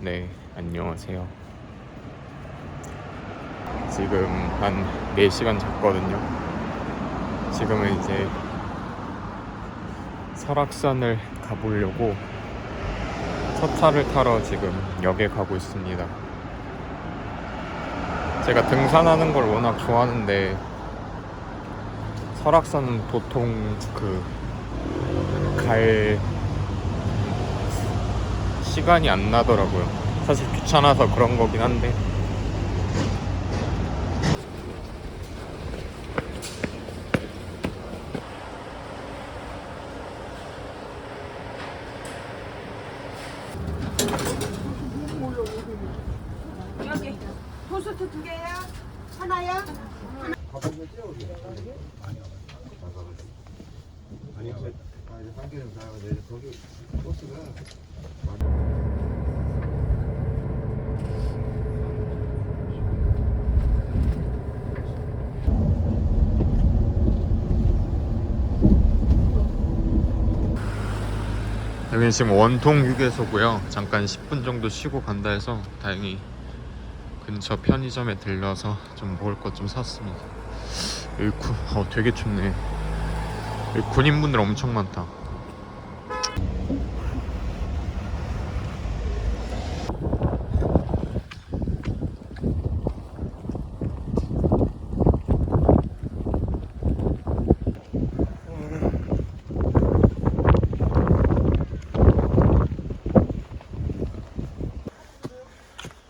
네, 안녕하세요. 지금 한 4시간 잤거든요. 지금은 이제 설악산을 가보려고 첫 차를 타러 지금 역에 가고 있습니다. 제가 등산하는 걸 워낙 좋아하는데 설악산은 보통 그 갈 시간이 안 나더라고요. 사실 귀찮아서 그런 거긴 한데. 여기 토스트 두 개야? 하나야? 아니, 저, 아, 이제 한개는 다 하고, 이제 거기 버스가. 여기는 지금 원통 휴게소고요. 잠깐 10분 정도 쉬고 간다 해서 다행히 근처 편의점에 들려서 좀 먹을 것 좀 샀습니다. 여기 구, 어, 되게 춥네. 여기 군인분들 엄청 많다.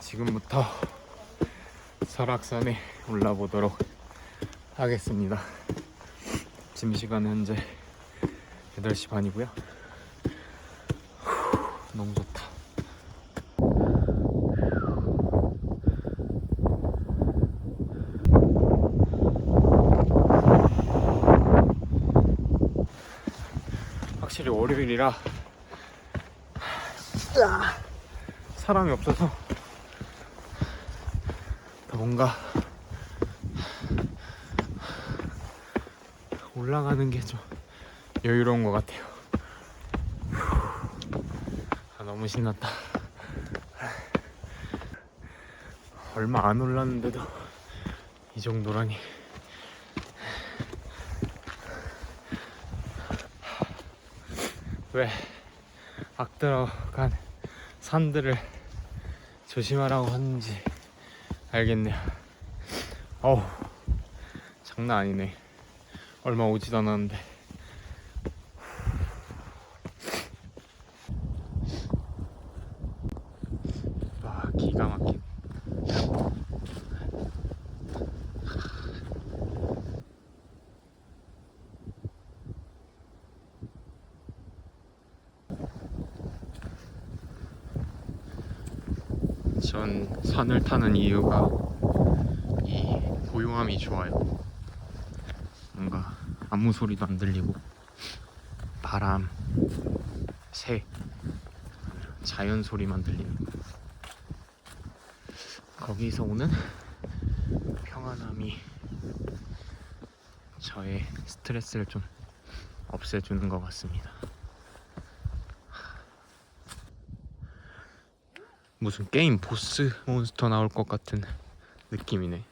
지금부터 설악산에 올라보도록 하겠습니다. 지금 시간은 현재 8시 반이고요. 너무 좋다. 확실히 월요일이라 사람이 없어서 더 뭔가 올라가는 게 좀 여유로운 것 같아요. 아, 너무 신났다. 얼마 안 올랐는데도 이 정도라니. 왜 악들어간 산들을 조심하라고 하는지 알겠네요. 어우, 장난 아니네. 얼마 오지도 않았는데. 와, 기가 막힌. 산을 타는 이유가 이 고요함이 좋아요. 뭔가 아무 소리도 안 들리고 바람, 새, 자연 소리만 들리는 거. 거기서 오는 평안함이 저의 스트레스를 좀 없애주는 것 같습니다. 무슨 게임 보스 몬스터 나올 것 같은 느낌이네.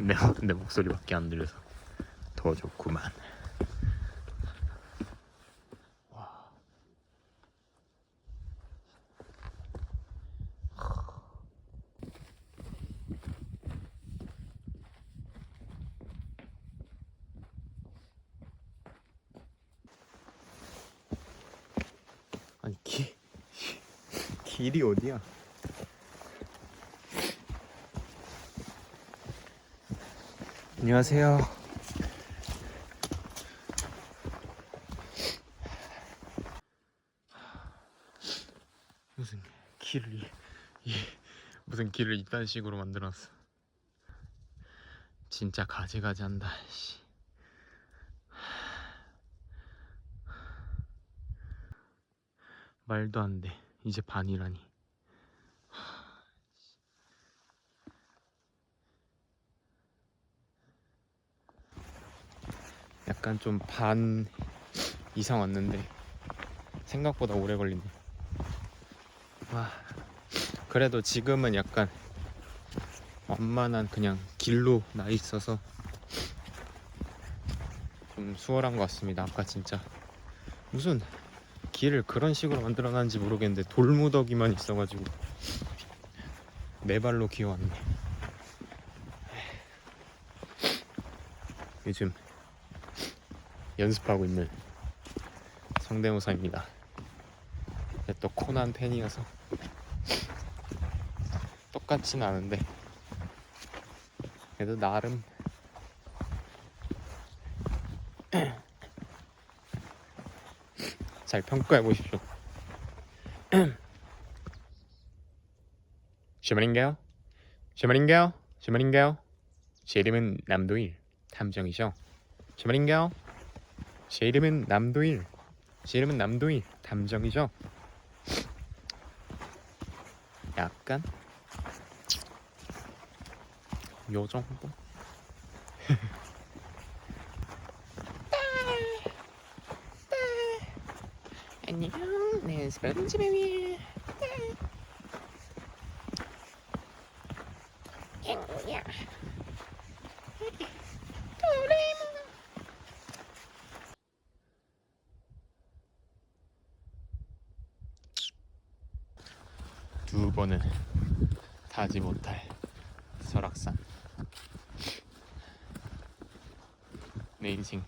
내, 내 목소리밖에 안 들려서 더 좋구만. 와. 아니 길 길이 어디야? 안녕하세요. 무슨 길을 이, 이 무슨 길을 이딴 식으로 만들었어. 진짜 가지가지한다. 씨. 말도 안 돼. 이제 반이라니. 약간 좀 반 이상 왔는데 생각보다 오래 걸리네. 와, 그래도 지금은 약간 완만한 그냥 길로 나 있어서 좀 수월한 것 같습니다. 아까 진짜 무슨 길을 그런 식으로 만들어 놨는지 모르겠는데 돌무더기만 있어가지고 네 발로 기어왔네. 요즘 연습하고 있는 성대모사입니다. 또 코난 팬이어서 똑같진 않은데 그래도 나름 잘 평가해 보십시오. 쉐말인가요? 쉐말인가요? 쉐말인가요? 제 이름은 남도일 탐정이죠. 쉐말인가요? 제 이름은 남도일. 제 이름은 남도일. 담정이죠. 약간 요 정도. 안녕. 네, 스파른 야. 두 번은 타지 못할 설악산. 내 인생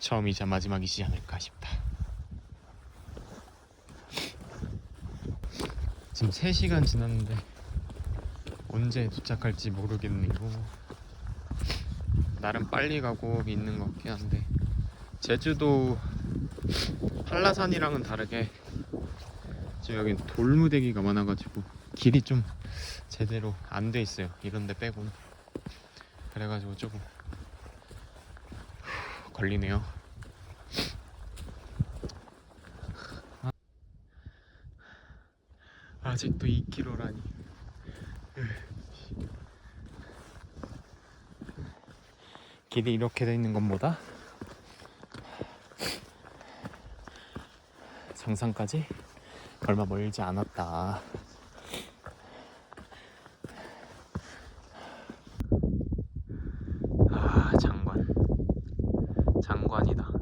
처음이자 마지막이지 않을까 싶다. 지금 3시간 지났는데 언제 도착할지 모르겠네요 나름 빨리 가고 있는 것 같긴 한데 제주도 한라산이랑은 다르게 지금 여기 돌무대기가 많아가지고 길이 좀 제대로 안 돼 있어요. 이런 데 빼고는. 그래가지고 조금 후, 걸리네요. 아직도 2km라니. 길이 이렇게 돼 있는 것보다 정상까지 얼마 멀지 않았다. 아, 장관. 장관이다.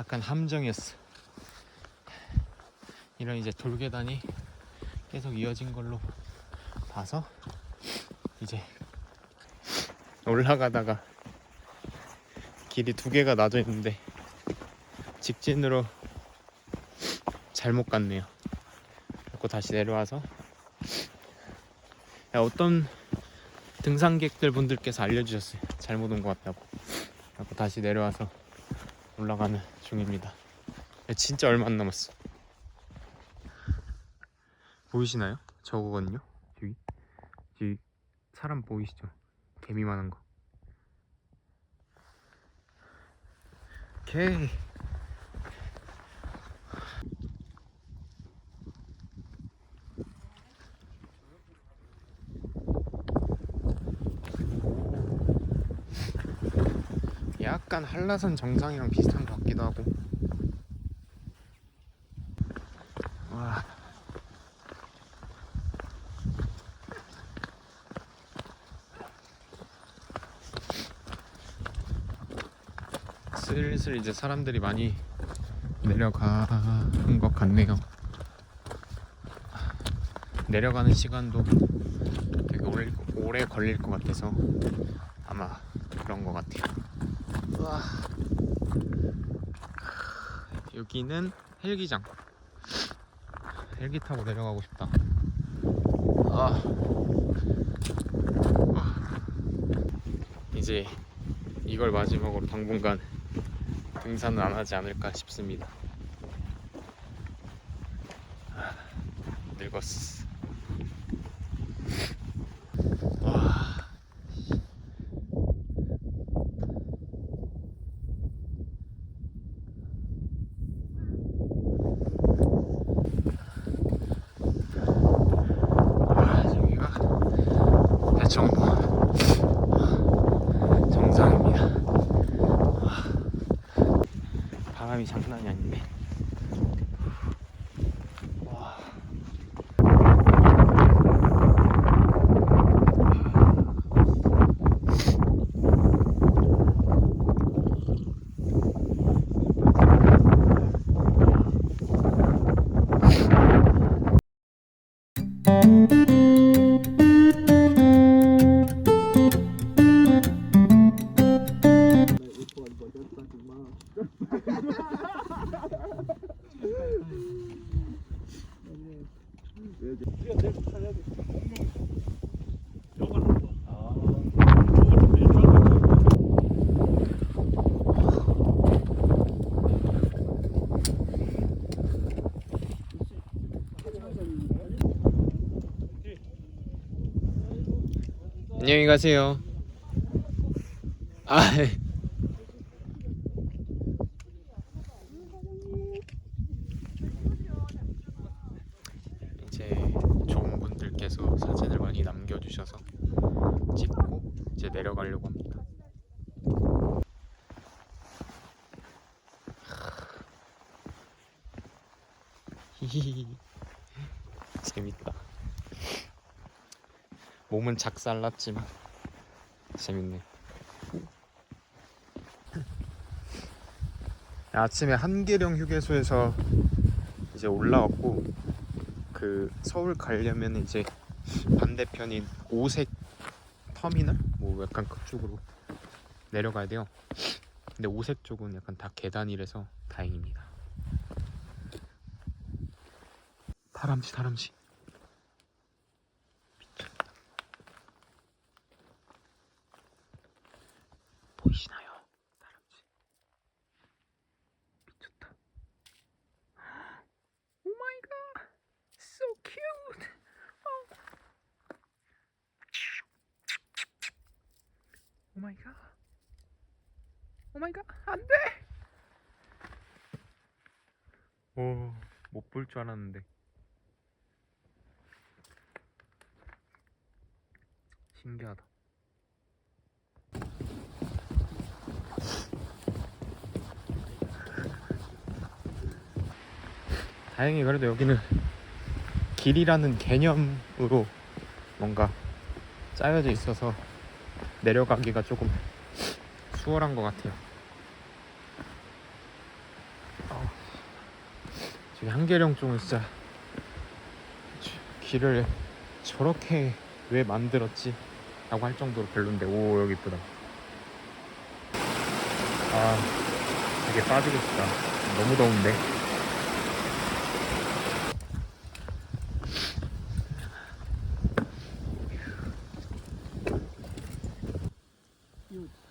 약간 함정이었어. 이런 이제 돌계단이 계속 이어진 걸로 봐서 이제 올라가다가 길이 두 개가 나져 있는데 직진으로 잘못 갔네요. 그리고 다시 내려와서 야, 어떤 등산객들 분들께서 알려주셨어요. 잘못 온 것 같다고. 그리고 다시 내려와서 올라가는 중입니다. 야, 진짜 얼마 안 남았어. 보이시나요? 저거거든요. 여기 여기 사람 보이시죠? 개미만한 거. 오케이. 약간 한라산 정상이랑 비슷한 것 같기도 하고. 와. 슬슬 이제 사람들이 많이 내려가는 것 같네요. 내려가는 시간도 되게 오래, 오래 걸릴 것 같아서 아마 그런 것 같아요. 우와. 여기는 헬기장. 헬기 타고 내려가고 싶다. 아. 아. 이제 이걸 마지막으로 당분간 등산은 안 하지 않을까 싶습니다. 아, 늙었어. 와. 아, 여기가 대청도 정상입니다. 바람이 장난이 아니네. 와. 안녕히 가세요. 아. 제 좋은 분들께서 사진을 많이 남겨주셔서 찍고 이제 내려가려고 합니다. 재밌다. 몸은 작살났지만 재밌네. 아침에 한계령 휴게소에서 이제 올라왔고 그 서울 가려면 이제 반대편인 오색 터미널 뭐 약간 그쪽으로 내려가야 돼요. 근데 오색 쪽은 약간 다 계단이라서 다행입니다. 다람쥐 다람쥐. 보이시나요? 다람쥐. 미쳤다. 오 마이 갓. So cute. 오 마이 갓. 오 마이 갓. 안 돼. 오, 못 볼 줄 알았는데. 신기하다. 다행히 그래도 여기는 길이라는 개념으로 뭔가 짜여져 있어서 내려가기가 조금 수월한 것 같아요. 저기 한계령 쪽은 진짜 저- 길을 저렇게 왜 만들었지? 라고 할 정도로 별론데 오 여기 이쁘다 아 되게 빠지고 싶다 너무 더운데.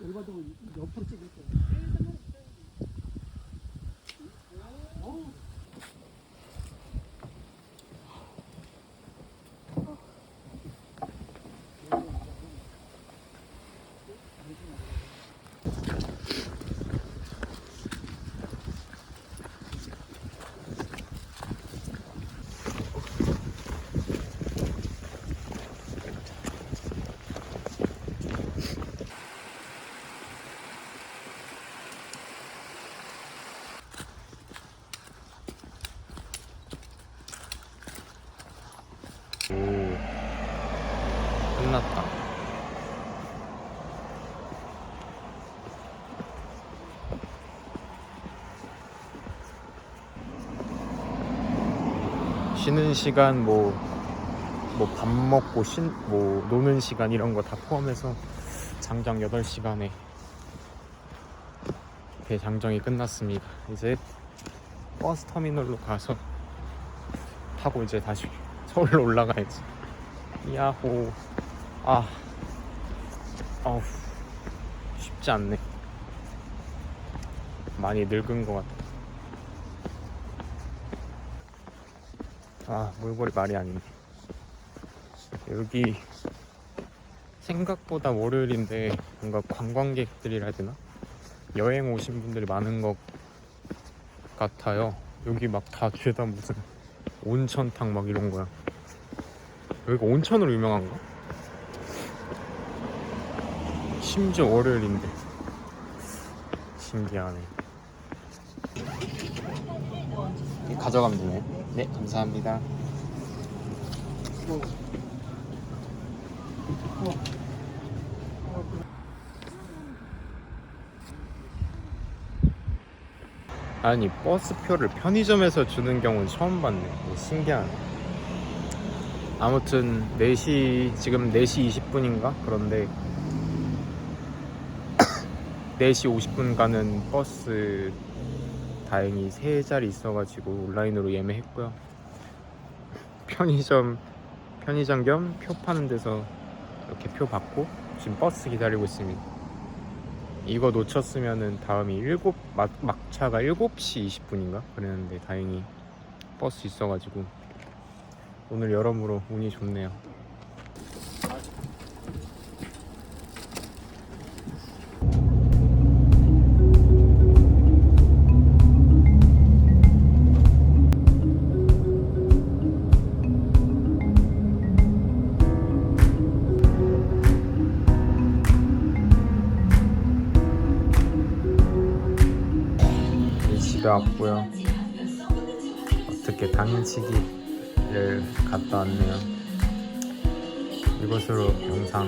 열받으면 옆으로 찍을 거야. 오. 끝났다. 쉬는 시간 뭐 뭐 밥 먹고 쉰, 뭐 노는 시간 이런 거 다 포함해서 장장 8시간에 대장정이 끝났습니다. 이제 버스 터미널로 가서 타고 이제 다시 서울로 올라가야지. 야호. 아. 어우. 쉽지 않네. 많이 늙은 것 같아. 아, 몰골이 말이 아니네. 여기 생각보다 월요일인데 뭔가 관광객들이라 해야 되나? 여행 오신 분들이 많은 것 같아요. 여기 막다 죄다 무슨 온천탕 막 이런 거야. 여기가 온천으로 유명한가? 심지어 월요일인데 신기하네. 가져가면 되네. 네, 감사합니다. 아니 버스표를 편의점에서 주는 경우는 처음 봤네. 오, 신기하네. 아무튼 4시 지금 4시 20분인가 그런데 4시 50분 가는 버스 다행히 세 자리 있어가지고 온라인으로 예매했고요. 편의점 편의점 겸 표 파는 데서 이렇게 표 받고 지금 버스 기다리고 있습니다. 이거 놓쳤으면은 다음이 7 막, 막차가 7시 20분인가 그랬는데 다행히 버스 있어가지고 오늘 여러모로 운이 좋네요. 이제 집에 왔고요. 어떻게 당일치기를 갔다 왔네요. 이것으로 영상